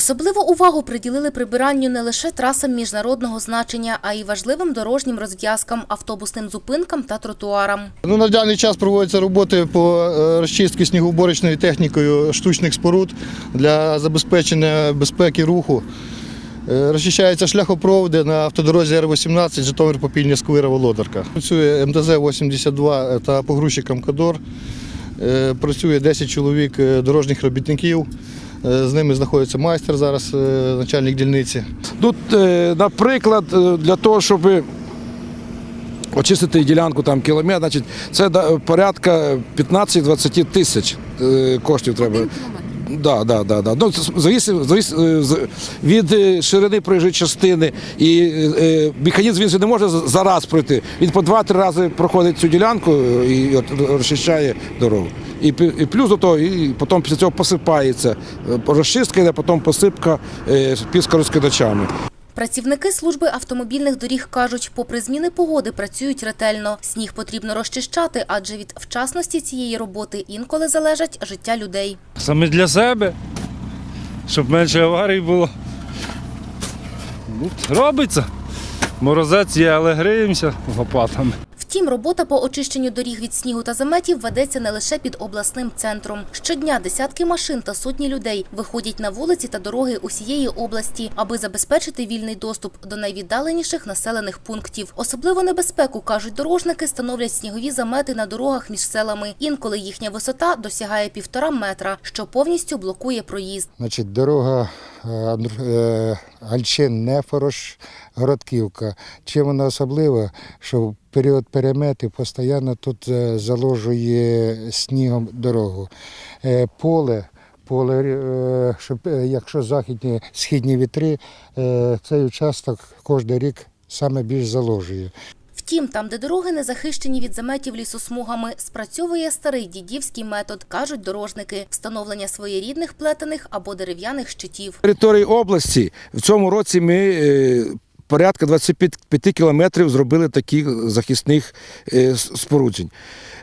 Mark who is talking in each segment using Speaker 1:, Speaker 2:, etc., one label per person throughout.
Speaker 1: Особливу увагу приділили прибиранню не лише трасам міжнародного значення, а й важливим дорожнім розв'язкам, автобусним зупинкам та тротуарам.
Speaker 2: Ну, на даний час проводяться роботи по е, розчистці снігоуборочною технікою штучних споруд для забезпечення безпеки руху. Е, Розчищаються шляхопроводи на автодорозі Р-18 Житомир Попільня Сквира Володарка. Працює МТЗ-82 та погрузчиком Кадор. Е, Працює 10 чоловік е, дорожніх робітників. Е, З ними знаходиться майстер зараз, е, начальник дільниці.
Speaker 3: Тут, е, наприклад, для того, щоб очистити ділянку там кілометр, значить, це порядка 15-20 тисяч коштів треба. Да, да, да, да. Ну, зависить, зависить від ширини проїжджої частини. І е, механізм він не може за- раз пройти. Він по два-три рази проходить цю ділянку і от розчищає дорогу. І, і плюс до того, і потім після цього посипається. Е, Розчистка йде, потім посипка е, піскорозкидачами.
Speaker 1: Працівники служби автомобільних доріг кажуть, попри зміни погоди працюють ретельно. Сніг потрібно розчищати, адже від вчасності цієї роботи інколи залежать життя людей.
Speaker 4: Саме для себе, щоб менше аварій було. Ну, робиться. Морозець є, але гриємося лопатами.
Speaker 1: Втім, робота по очищенню доріг від снігу та заметів ведеться не лише під обласним центром. Щодня десятки машин та сотні людей виходять на вулиці та дороги усієї області, аби забезпечити вільний доступ до найвіддаленіших населених пунктів. Особливу небезпеку, кажуть дорожники, становлять снігові замети на дорогах між селами. Інколи їхня висота досягає півтора метра, що повністю блокує проїзд.
Speaker 5: Значить, дорога Гальчин, Нефорош, Городківка. Чим вона особлива, що в період переметів постійно тут е, заложує снігом дорогу. Е, Поле, поле, е, щоб, е, якщо західні східні вітри, е, цей участок кожен рік саме більш заложує.
Speaker 1: Втім, там, де дороги не захищені від заметів лісосмугами, спрацьовує старий дідівський метод, кажуть дорожники, встановлення своєрідних плетених або дерев'яних щитів.
Speaker 3: території області в цьому році ми е, порядка 25 кілометрів зробили таких захисних е, споруджень.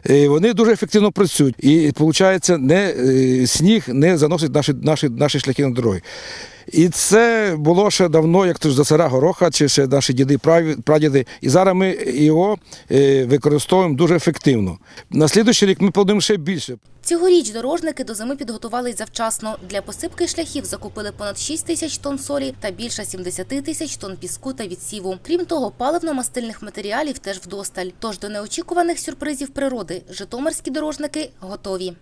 Speaker 3: Е, Вони дуже ефективно працюють і виходить, не, е, сніг не заносить наші, наші, наші шляхи на дороги. І це було ще давно, як то ж за цара Гороха, чи ще наші діди, прадіди. І зараз ми його використовуємо дуже ефективно. На слідуючий рік ми плануємо ще більше.
Speaker 1: Цьогоріч дорожники до зими підготувались завчасно. Для посипки шляхів закупили понад 6 тисяч тонн солі та більше 70 тисяч тонн піску та відсіву. Крім того, паливно-мастильних матеріалів теж вдосталь. Тож до неочікуваних сюрпризів природи житомирські дорожники готові.